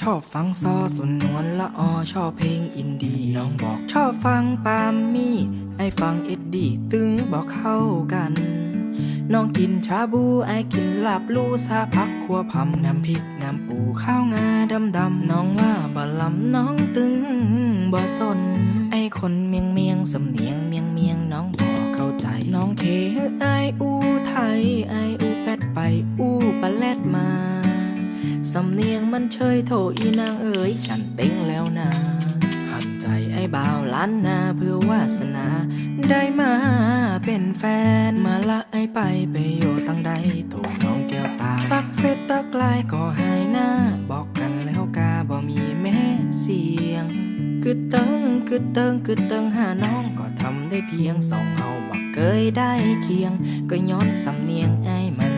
ชอบฟังซอสนนวลละออชอบเพลงอินดี้น้องบอกชอบฟังปามมี่ไอฟังเอ็ดดี้ตึงบอกเข้ากัน น้องกินชาบูไอกินลาบลูซาพักขัวพำน้ำพริกน้ำปูข้าวงาดำดำน้องว่าบ่ลำน้องตึงบ่สน ไอคนเมียงเมียงสำเนียงเมียงเมียงน้องบ่เข้าใจ น้องเคไออูไทยไออูแปดไปอู สำเนียงมันเชยโถอีนางเอ๋ยฉันเต็งแล้วนะหันใจไอ้บ่าวล้านนาเพื่อวาสนา ได้มาเป็นแฟนมาละไอ้ไปไปอยู่ตั้งใดโถน้องแก้วตา ตักเฟซตักไลน์ก็หายหน้า บอกกันแล้วกาบ่มีแม่เสียงกึดเติงกึดเติงกึดเติงหาน้องก็ทำได้เพียงสองเอาบักเคยได้เคียง ก็ย้อนสำเนียงไอ้มัน